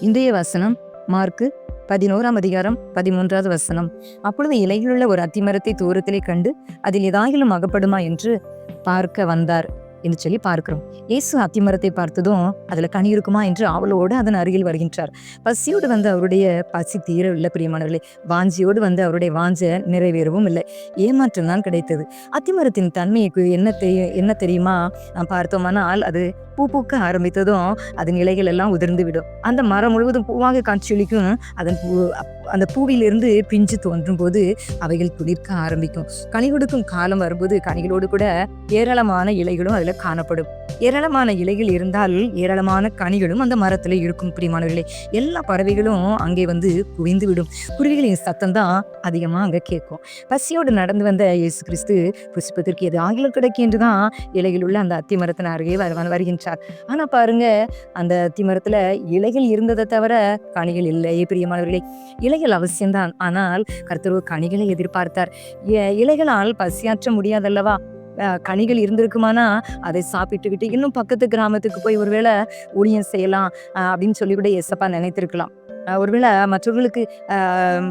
இன்றைய வசனம் மார்க்கு பதினோராம் அதிகாரம் பதிமூன்றாவது வசனம். அப்பொழுது இலையிலுள்ள ஒரு அத்திமரத்தை தூரத்திலே கண்டு அதில் ஏதாயிலும் அகப்படுமா? என்று பார்க்க வந்தார். என்று சொல்லி பார்க்கிறோம். இயேசு அத்திமரத்தை பார்த்ததும் அதுல கனி இருக்குமா என்று அவளோடு அதன் அருகில் வருகின்றார். பசியோடு வந்து அவருடைய பசி தீரவில்லை பிரியமானவர்களே. வாஞ்சியோடு வந்து அவருடைய வாஞ்ச நிறைவேறவும் இல்லை. ஏமாற்றம் தான் கிடைத்தது. அத்திமரத்தின் தன்மைக்கு என்ன தெரியும் என்ன தெரியுமா? நாம் பார்த்தோமானால் அது பூ பூக்க ஆரம்பித்ததும் அதன் இலைகள் எல்லாம் உதிர்ந்து விடும். அந்த மரம் முழுவதும் பூவாக காட்சியளிக்கும் அதன் பூ அந்த பூவிலிருந்து பிஞ்சு தோன்றும் போது அவைகள் துளிர்க்க ஆரம்பிக்கும். கனி கொடுக்கும் காலம் வரும்போது கனிகளோடு கூட ஏராளமான இலைகளும் அதில் காணப்படும். ஏராளமான இலைகள் இருந்தால் ஏராளமான கனிகளும் அந்த மரத்தில் இருக்கும் பிரியமானவர்களே எல்லா பறவைகளும் அங்கே வந்து குவிந்து விடும் குருவிகளின் சத்தம் தான் அதிகமாக அங்கே கேட்கும். பசியோடு நடந்து வந்த இயேசு கிறிஸ்து புஷ்பத்திற்கு எது ஆகிலும் கிடைக்கும் என்றுதான் இலைகள் உள்ள அந்த அத்தி மரத்தின் அருகே வர வருகின்றார். ஆனால் பாருங்க அந்த அத்தி மரத்தில் இலைகள் இருந்ததை தவிர கனிகள் இல்லை பிரியமானவர்களே. கனிகள் அவசியம்தான். ஆனால் கர்த்தர் கனிகளை எதிர்பார்த்தார். இலைகளால் பசியாற்ற முடியாதல்லவா? கனிகள் இருந்திருக்குமானா? அதை சாப்பிட்டுக்கிட்டு இன்னும் பக்கத்து கிராமத்துக்கு போய் ஒருவேளை ஊழியம் செய்யலாம் அப்படின்னு சொல்லி கூட எசப்பா நினைத்திருக்கலாம் ஒருவேளை மற்றவர்களுக்கு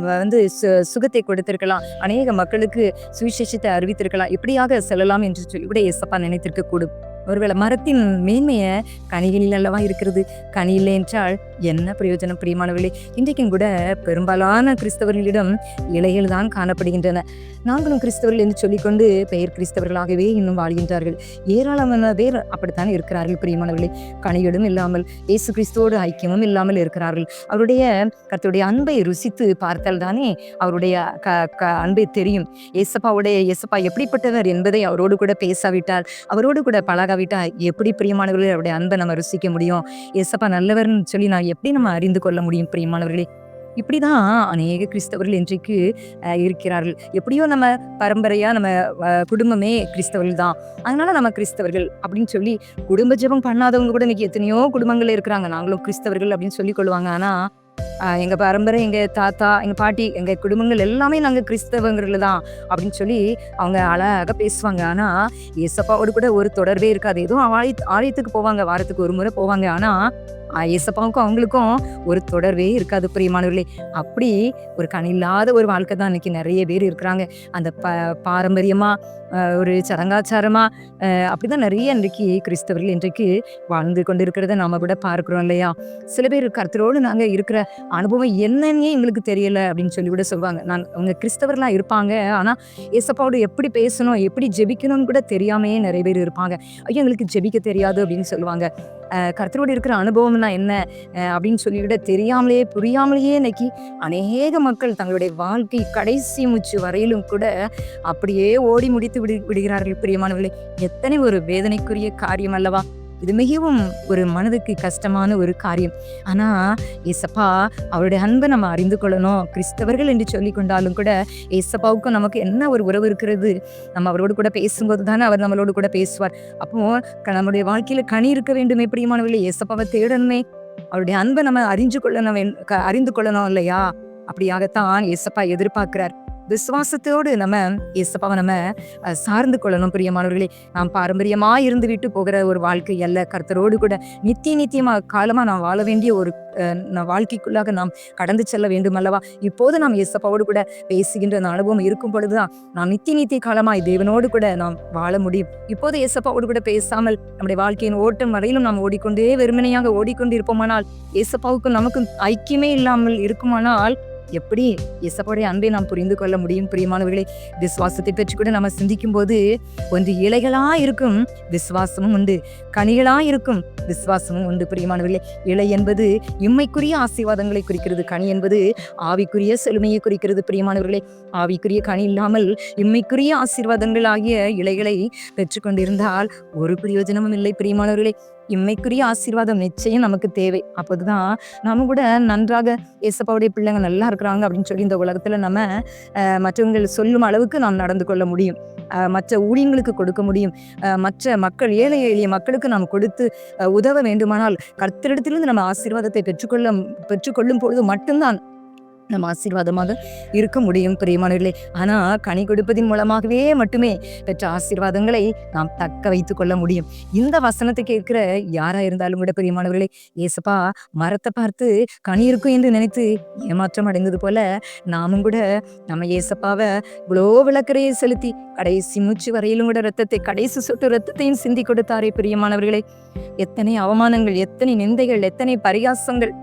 வந்து சு- சுகத்தை கொடுத்திருக்கலாம். அநேக மக்களுக்கு சுவிசேஷத்தை அறிவித்திருக்கலாம். இப்படியாக செல்லலாம் என்று சொல்லி கூட எசப்பா நினைத்திருக்க கூடும் ஒருவேளை மரத்தின் மேன்மையை கனிகளில் அல்லவா இருக்கிறது? கனி இல்லை என்றால் என்ன பிரயோஜனம் பிரியமானவர்களே? இன்றைக்கும் கூட பெரும்பாலான கிறிஸ்தவர்களிடம் இலைகள் தான் காணப்படுகின்றன. நாங்களும் கிறிஸ்தவர்கள் என்று சொல்லிக்கொண்டு பெயர் கிறிஸ்தவர்களாகவே இன்னும் வாழ்கின்றார்கள். ஏராளமான பேர் அப்படித்தான் இருக்கிறார்கள் பிரியமானவர்களே. கனிகளும் இல்லாமல் இயேசு கிறிஸ்துவோடு ஐக்கியமும் இல்லாமல் இருக்கிறார்கள். அவருடைய கர்த்தருடைய அன்பை ருசித்து பார்த்தால் தானே அவருடைய க க அன்பை தெரியும். ஏசப்பாவுடைய ஏசப்பா எப்படிப்பட்டவர் என்பதை அவரோடு கூட பேசாவிட்டால் அவரோடு கூட பழகாவிட்டால் எப்படி பிரியமானவர்களே அவருடைய அன்பை நம்ம ருசிக்க முடியும்? ஏசப்பா நல்லவர்னு சொல்லி நான் எப்படி நம்ம அறிந்து கொள்ள முடியும் பிரியமானவர்களே? இப்படிதான் அநேக கிறிஸ்தவர்கள் இன்றைக்கு இருக்கிறார்கள். எப்படியோ நம்ம பரம்பரையா நம்ம குடும்பமே கிறிஸ்தவர்கள் தான் அதனால நம்ம கிறிஸ்தவர்கள் அப்படின்னு சொல்லி குடும்ப ஜெபம் பண்ணாதவங்க கூட இன்னைக்கு எத்தனையோ குடும்பங்கள் இருக்கிறாங்க. நாங்களும் கிறிஸ்தவர்கள் அப்படின்னு சொல்லி கொள்வாங்க. ஆனா எங்கள் எங்க பரம்பரை எங்க தாத்தா எங்க பாட்டி எங்க குடும்பங்கள் எல்லாமே நாங்க கிறிஸ்தவங்கள் தான் அப்படின்னு சொல்லி அவங்க அழகாக பேசுவாங்க. ஆனா ஏசப்பாவோடு கூட ஒரு தொடர்பே இருக்காது. ஏதோ ஆலய ஆலயத்துக்கு போவாங்க. வாரத்துக்கு ஒரு முறை போவாங்க. ஆனா ஏசப்பாவுக்கும் அவங்களுக்கும் ஒரு தொடர்பே இருக்காது பிரியமானவர்களே. அப்படி ஒரு கணில்லாத ஒரு வாழ்க்கை தான் இன்னைக்கு நிறைய பேர் இருக்கிறாங்க. அந்த ப பாரம்பரியமாக ஒரு சடங்காச்சாரமாக அப்படிதான் நிறைய இன்றைக்கு கிறிஸ்தவர்கள் இன்றைக்கு வாழ்ந்து கொண்டு இருக்கிறத நாம் கூட பார்க்கிறோம் இல்லையா? சில பேர் கருத்தரோடு நாங்கள் இருக்கிற அனுபவம் என்னன்னே எங்களுக்கு தெரியலை அப்படின்னு சொல்லி கூட சொல்லுவாங்க. நான் அவங்க கிறிஸ்தவர்களா இருப்பாங்க. ஆனால் ஏசப்பாவோட எப்படி பேசணும் எப்படி ஜெபிக்கணும்னு கூட தெரியாமையே நிறைய பேர் இருப்பாங்க. ஐயோ எங்களுக்கு ஜெபிக்க தெரியாது அப்படின்னு சொல்லுவாங்க. கருத்தரோடு இருக்கிற அனுபவம் அனுபவம்னா என்ன? அப்படின்னு சொல்லிவிட தெரியாமலேயே புரியாமலேயே இன்னைக்கு அநேக மக்கள் தங்களுடைய வாழ்க்கை கடைசி மூச்சு வரையிலும் கூட அப்படியே ஓடி முடித்து விடு விடுகிறார்கள். பிரியமானவர்களே எத்தனை ஒரு வேதனைக்குரிய காரியம் அல்லவா? இது மிகவும் ஒரு மனதுக்கு கஷ்டமான ஒரு காரியம். ஆனால் ஏசப்பா அவருடைய அன்பை நம்ம அறிந்து கொள்ளணும். கிறிஸ்தவர்கள் என்று சொல்லி கொண்டாலும் கூட ஏசப்பாவுக்கும் நமக்கு என்ன ஒரு உறவு இருக்கிறது? நம்ம அவரோடு கூட பேசும்போது தானே அவர் நம்மளோடு கூட பேசுவார். அப்போ க- நம்முடைய வாழ்க்கையில் கனி இருக்க வேண்டுமே பிரியமானவர்களே ஏசப்பாவை தேடணுமே. அவருடைய அன்பை நம்ம அறிஞ்சு கொள்ளணும் வேண்- க- அறிந்து கொள்ளணும் இல்லையா? அப்படியாகத்தான் ஏசப்பா எதிர்பார்க்கிறார். விசுவாசத்தோடு நம்ம ஏசப்பாவை நம்ம சார்ந்து கொள்ளணும். பிரியமானவர்களே நாம் பாரம்பரியமாக இருந்து விட்டு போகிற ஒரு வாழ்க்கை அல்ல. கர்த்தரோடு கூட நித்திய நித்தியமாக காலமாக நாம் வாழ வேண்டிய ஒரு அஹ், வாழ்க்கைக்குள்ளாக நாம் கடந்து செல்ல வேண்டும் அல்லவா? இப்போது நாம் ஏசப்பாவோடு கூட பேசுகின்ற அந்த அனுபவம் இருக்கும் பொழுதுதான் நாம் நித்திய நித்திய காலமாய் தேவனோடு கூட நாம் வாழ முடியும். இப்போது ஏசப்பாவோடு கூட பேசாமல் நம்முடைய வாழ்க்கையின் ஓட்டம் வரையிலும் நாம் ஓடிக்கொண்டே வெறுமனையாக ஓடிக்கொண்டு இருப்போமானால் ஏசப்பாவுக்கும் நமக்கும் ஐக்கியமே இல்லாமல் இருக்குமானால் எப்படி இசப்போடைய அன்பை நாம் புரிந்து கொள்ள முடியும் பிரியமானவர்களை? விசுவாசத்தை பற்றி கூட நம்ம சிந்திக்கும் போது ஒன்று இலைகளா இருக்கும் விசுவாசமும் உண்டு கனிகளா இருக்கும் விசுவாசமும் உண்டு பிரியமானவர்களே. இலை என்பது இம்மைக்குரிய ஆசீர்வாதங்களை குறிக்கிறது கனி என்பது ஆவிக்குரிய செழுமையை குறிக்கிறது பிரியமானவர்களே. ஆவிக்குரிய கனி இல்லாமல் இம்மைக்குரிய ஆசீர்வாதங்கள் ஆகிய இலைகளை பெற்றுக்கொண்டிருந்தால் ஒரு பிரயோஜனமும் இல்லை பிரியமானவர்களே. இம்மைக்குரிய ஆசீர்வாதம் நிச்சயம் நமக்கு தேவை. அப்போதுதான் நாம கூட நன்றாக ஏசப்பாவுடைய பிள்ளைங்க நல்லா இருக்கிறாங்க அப்படின்னு சொல்லி இந்த உலகத்துல நம்ம மற்றவங்க மற்றவங்கள் சொல்லும் அளவுக்கு நாம் நடந்து கொள்ள முடியும். மற்ற ஊழியங்களுக்கு கொடுக்க முடியும். மற்ற மக்கள் ஏழை எளிய மக்களுக்கு நாம் கொடுத்து உதவ வேண்டுமானால் கர்த்தரிடத்திலிருந்து நம்ம ஆசீர்வாதத்தை பெற்றுக்கொள்ள பெற்றுக்கொள்ளும் பொழுது மட்டும்தான் நம்ம ஆசீர்வாதமாக இருக்க முடியும் பிரியமானவர்களே. ஆனால் கனி கொடுப்பதின் மூலமாகவே மட்டுமே பெற்ற ஆசீர்வாதங்களை நாம் தக்க வைத்து கொள்ள முடியும். இந்த வசனத்தை கேட்கிற யாராக இருந்தாலும் கூட பிரியமானவர்களே ஏசப்பா மரத்தை பார்த்து கனி இருக்கும் என்று நினைத்து ஏமாற்றம் அடைந்தது போல நாமும் கூட நம்ம ஏசப்பாவை இவ்வளோ விளக்கரையை செலுத்தி கடைசி மூச்சு வரையிலும் கூட ரத்தத்தை கடைசி சொட்டு ரத்தத்தையும் சிந்தி கொடுத்தாரே பிரியமானவர்களே. எத்தனை அவமானங்கள் எத்தனை நிந்தைகள் எத்தனை பரிகாசங்கள்.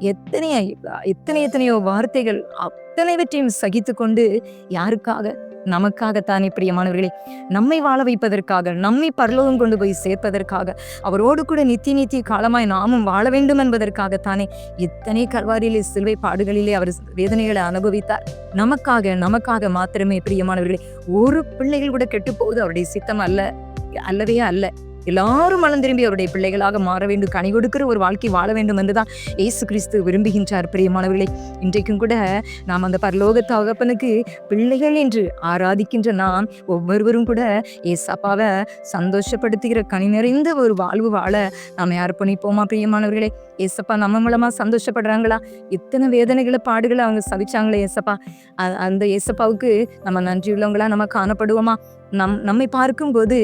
எத்தனை எத்தனை எத்தனையோ வார்த்தைகள் அத்தனைவற்றையும் சகித்து கொண்டு யாருக்காக? நமக்காகத்தானே பிரியமானவர்களே. நம்மை வாழ வைப்பதற்காக நம்மை பரலோகம் கொண்டு போய் சேர்ப்பதற்காக அவரோடு கூட நித்திய நித்திய காலமாய் நாமும் வாழ வேண்டும் என்பதற்காகத்தானே இத்தனை கல்வாரியிலே சிலுவை பாடுகளிலே அவர் வேதனைகளை அனுபவித்தார். நமக்காக நமக்காக மாத்திரமே பிரியமானவர்களே. ஒரு பிள்ளைகள் கூட கெட்டு அவருடைய சித்தம் அல்ல அல்லவே அல்ல. எல்லாரும் மனம் திரும்பி அவருடைய பிள்ளைகளாக மாற வேண்டும் கனி கொடுக்கிற ஒரு வாழ்க்கை வாழ வேண்டும் என்றுதான் இயேசு கிறிஸ்து விரும்புகின்றார் பிரியமானவர்களை. இன்றைக்கும் கூட நாம் அந்த பரலோக தகப்பனுக்கு பிள்ளைகள் என்று ஆராதிக்கின்ற நாம் ஒவ்வொருவரும் கூட ஏசப்பாவை சந்தோஷப்படுத்துகிற கனி நிறைந்த ஒரு வாழ்வு வாழ நாம் அர்ப்பணிப்போமா பிரியமானவர்களே? ஏசப்பா நம்ம மூலமா சந்தோஷப்படுறாங்களா? இத்தனை வேதனைகளை பாடுகளை அவங்க சவிச்சாங்களே ஏசப்பா. அந்த ஏசப்பாவுக்கு நம்ம நன்றியுள்ளவங்களா? நம்ம காணப்படுவோமா? நம் நம்மை பார்க்கும்போது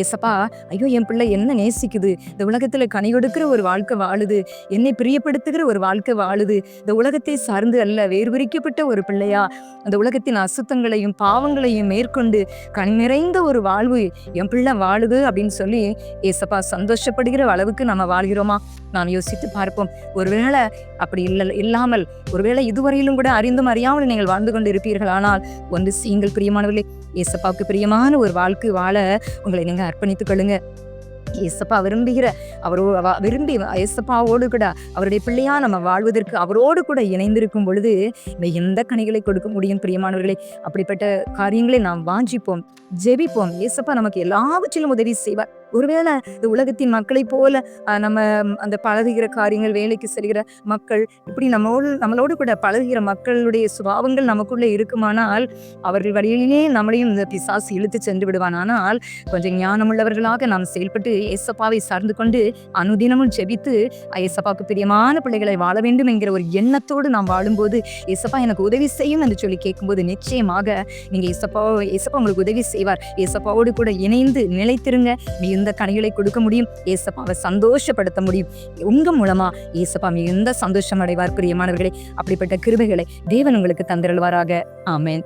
ஏசப்பா ஐயோ என் பிள்ளை என்ன நேசிக்குது? இந்த உலகத்துல கனி கொடுக்கிற ஒரு வாழ்க்கை வாழுது என்னை பிரியப்படுத்துகிற ஒரு வாழ்க்கை வாழுது இந்த உலகத்தை சார்ந்து அல்ல வேர்விரிக்கப்பட்ட ஒரு பிள்ளையா? அந்த உலகத்தின் அசுத்தங்களையும் பாவங்களையும் மேற்கொண்டு கண் நிறைந்த ஒரு வாழ்வு என் பிள்ளை வாழுது அப்படின்னு சொல்லி ஏசப்பா சந்தோஷப்படுகிற அளவுக்கு நம்ம வாழ்கிறோமா? நாம் யோசித்து பார்ப்போம். ஒருவேளை அப்படி இல்லை இல்லாமல் ஒருவேளை இதுவரையிலும் கூட அறிந்தும் அறியாமல் நீங்கள் வாழ்ந்து கொண்டு இருப்பீர்கள் ஆனால் ஒன்று நீங்கள் பிரியமானவர்களே. ஏசப்பாவுக்கு பிரியமான ஒரு வாழ்க்கை வாழ உங்களை நீங்கள் அர்ப்பணித்துக் கொள்ளுங்க. ஏசப்பா விரும்புகிற அவரோ விரும்பி ஏசப்பாவோடு கூட அவருடைய பிள்ளையா நம்ம வாழ்வதற்கு அவரோடு கூட இணைந்திருக்கும் பொழுது எந்த கனிகளை கொடுக்க முடியும் பிரியமானவர்களே? அப்படிப்பட்ட காரியங்களை நாம் வாஞ்சிப்போம் ஜெபிப்போம். ஏசப்பா நமக்கு எல்லாவற்றிலும் உதவி செய்வார். ஒருவேளை இந்த உலகத்தின் மக்களை போல நம்ம அந்த பழகுகிற காரியங்கள் வேலைக்கு செல்கிற மக்கள் இப்படி நம்மளோடு நம்மளோடு கூட பழகுகிற மக்களுடைய சுபாவங்கள் நமக்குள்ளே இருக்குமானால் அவர்கள் வழியிலே நம்மளையும் இந்த பிசாசு இழுத்து சென்று விடுவான். ஆனால் கொஞ்சம் ஞானமுள்ளவர்களாக நாம் செயல்பட்டு ஏசப்பாவை சார்ந்து கொண்டு அனுதினமும் ஜெபித்து ஏசப்பாவுக்கு பிரியமான பிள்ளைகளை வாழ வேண்டும் என்கிற ஒரு எண்ணத்தோடு நாம் வாழும்போது ஏசப்பா எனக்கு உதவி செய்யும் என்று சொல்லி கேட்கும்போது நிச்சயமாக நீங்கள் ஏசப்பா ஏசப்பா உங்களுக்கு உதவி செய்வார். ஏசப்பாவோடு கூட இணைந்து நிலைத்திருங்க. மிகுந்த கனிகளை கொடுக்க முடியும்? ஏசப்பாவை சந்தோஷப்படுத்த முடியும். உங்க மூலமா ஏசப்பா மிகுந்த சந்தோஷம் அடைவார் பிரியமானவர்களே. அப்படிப்பட்ட கிருபைகளை தேவன் உங்களுக்கு தந்திரல்வாராக ஆமேன்.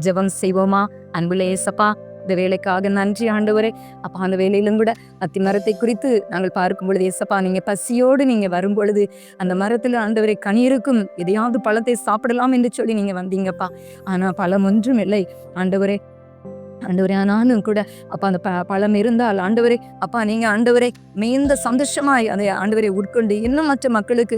ஜெபம் செய்வோமா? அன்புல ஏசப்பா இந்த வேலைக்காக நன்றி ஆண்டவரே. அப்பா அந்த வேலையிலும் கூட அத்தி மரத்தை குறித்து நாங்கள் பார்க்கும் பொழுது ஏசப்பா நீங்க பசியோடு நீங்க வரும் பொழுது அந்த மரத்தில் ஆண்டவரை கனியிருக்கும் எதையாவது பழத்தை சாப்பிடலாம் என்று சொல்லி நீங்க வந்தீங்கப்பா. ஆனா பழம் ஒன்றும் இல்லை. ஆண்டவரே ஆண்டவரே நானும் கூட அப்பா அந்த ப பழம் இருந்தால் ஆண்டவரே அப்பா நீங்கள் ஆண்டவரே மேந்த சந்தோஷமாய் அந்த ஆண்டவரை உட்கொண்டு இன்னும் மற்ற மக்களுக்கு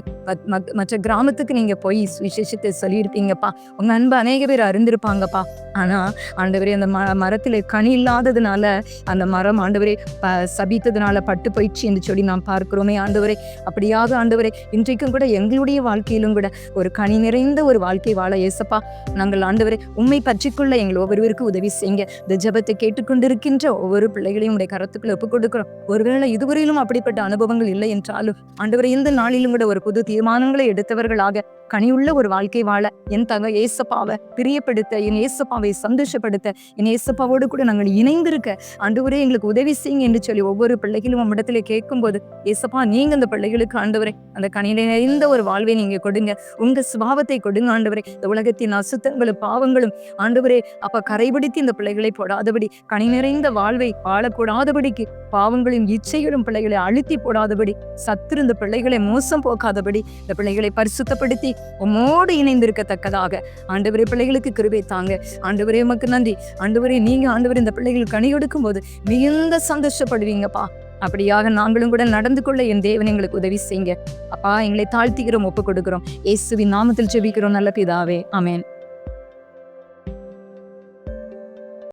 மற்ற கிராமத்துக்கு நீங்கள் போய் விசேஷத்தை சொல்லியிருப்பீங்கப்பா. உங்கள் அன்பு அநேக பேர் அறிந்திருப்பாங்கப்பா. ஆனால் ஆண்டவரே அந்த ம மரத்தில் கனி இல்லாததுனால அந்த மரம் ஆண்டவரே ப சபித்ததுனால பட்டு போயிடுச்சு என்று சொல்லி நாம் பார்க்கிறோமே ஆண்டவரே. அப்படியாக ஆண்டவரே இன்றைக்கும் கூட எங்களுடைய வாழ்க்கையிலும் கூட ஒரு கனி நிறைந்த ஒரு வாழ்க்கை வாழ ஏசப்பா நாங்கள் ஆண்டவரே உண்மை பற்றிக்கொள்ள எங்கள் ஒவ்வொருவருக்கும் உதவி செய்யுங்க. இந்த ஜபத்தை கேட்டுக்கொண்டிருக்கின்ற ஒவ்வொரு பிள்ளைகளையும் உடைய கரத்துக்குள்ள ஒப்புக் கொடுக்கிறோம் ஒருவேளை இதுவரையிலும் அப்படிப்பட்ட அனுபவங்கள் இல்லை என்றாலும் ஆண்டவரை இந்த நாளிலும் கூட ஒரு புது தீர்மானங்களை எடுத்தவர்களாக கனியுள்ள ஒரு வாழ்க்கை வாழ என் தங்க ஏசப்பாவை பிரியப்படுத்த என் ஏசப்பாவை சந்தோஷப்படுத்த என் ஏசப்பாவோடு கூட நாங்கள் இணைந்திருக்க ஆண்டவரே எங்களுக்கு உதவி செய்யுங்க என்று சொல்லி ஒவ்வொரு பிள்ளைகளும் நம்மிடத்துல கேட்கும்போது ஏசப்பா நீங்க அந்த பிள்ளைகளுக்கு ஆண்டவரை அந்த கனியில நிறைந்த ஒரு வாழ்வை நீங்க கொடுங்க. உங்க சுபாவத்தை கொடுங்க ஆண்டவரை. இந்த உலகத்தின் அசுத்தங்களும் பாவங்களும் ஆண்டவரே அப்ப கரைபிடித்து இந்த பிள்ளைகளை போடாதபடி கனி நிறைந்த வாழ்வை வாழக்கூடாதபடிக்கு பாவங்களின் இச்சைகளும் பிள்ளைகளை அழுத்தி போடாதபடி சத்துரு இந்த பிள்ளைகளை மோசம் போக்காதபடி இந்த பிள்ளைகளை பரிசுத்தப்படுத்தி உம்மோடு இணைந்திருக்கத்தக்கதாக. ஆண்டவரே பிள்ளைகளுக்கு கிருபை தாங்க. ஆண்டவரே உமக்கு நன்றி. ஆண்டவரே நீங்கள் ஆண்டவர் இந்த பிள்ளைகளுக்கு கனி கொடுக்கும் போது மிகுந்த சந்தோஷப்படுவீங்கப்பா. அப்படியாக நாங்களும் கூட நடந்து கொள்ள என் தேவன் எங்களுக்கு உதவி செய்யுங்க. அப்பா எங்களை தாழ்த்திக்கிறோம் ஒப்புக் கொடுக்கிறோம் இயேசுவின் நாமத்தில் ஜெபிக்கிறோம் நல்ல பிதாவே. அமேன்